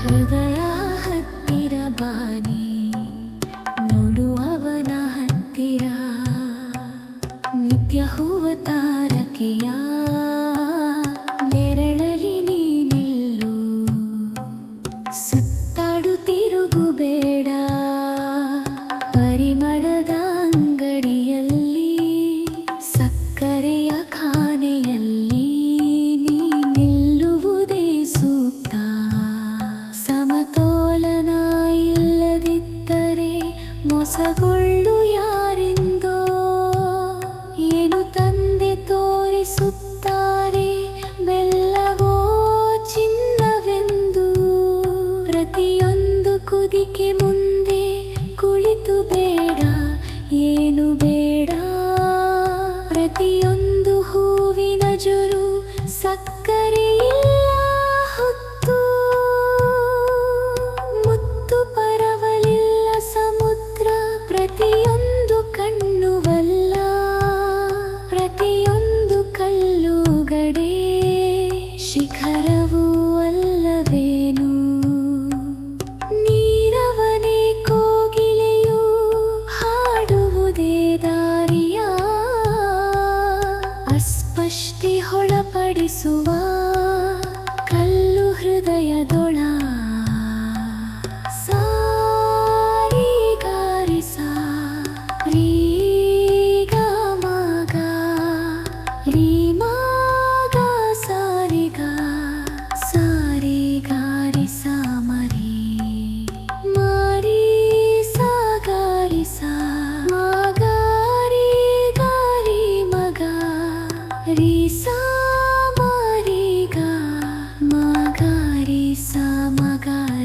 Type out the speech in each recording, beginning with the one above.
ಹೃದಯ ಹತ್ತಿರ ಬಾನಿ ನೋಡುವವನ ಹತ್ತಿರ. ನಿತ್ಯ ಹೂವ ತಾರಕೆಯ ಪ್ರತಿಯೊಂದು ಕುದಿಕೆ ಹೊಳಪಡಿಸುವ ಕಲ್ಲು ಹೃದಯದೊಳ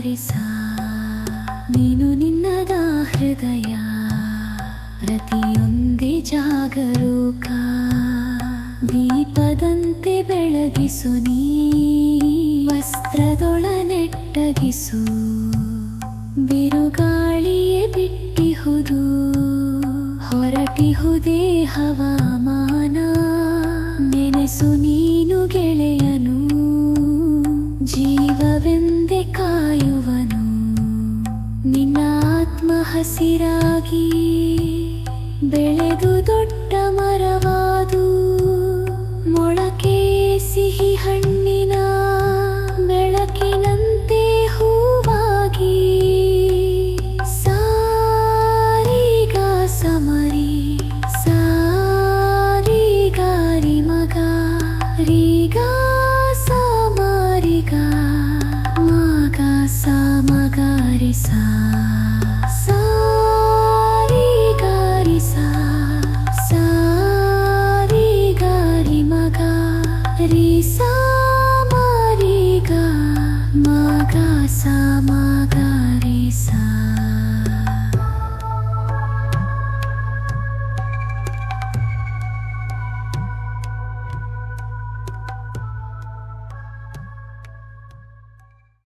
ಮಗಾರಿ ನೀನು ನಿನ್ನದ ಹೃದಯ, ಪ್ರತಿಯೊಂದೇ ಜಾಗರೂಕ. ದೀಪದಂತೆ ಬೆಳಗಿಸು ನೀ ವಸ್ತ್ರದೊಳ ಬಿರುಗಾಳಿಯೇ ಬಿಟ್ಟಿಹುದು ಹೊರಟಿಹುದೇ ಹವಾಮಾನ ನೆನೆಸು ನೀನು ಗೆಳೆಯನು, ಜೀವವೆಂದೆ ಹಸಿರಾಗಿ ಬೆಳೆದು ದೊಡ್ಡ ಮರವಾದು, ಮೊಳಕೆ ಸಿಹಿ ಹಣ್ಣಿನ ಬೆಳಕಿನಂತೆ ಹೂವಾಗಿ ಸಾರಿಗ ಸಮರಿ ಸಾರಿ ಗಾರಿ ಮಗ ರೀಗ ಸಾಮಾರಿಗ, ಮಗ ಸಾಮಗಾರಿ ಸಾ समाधारी सा।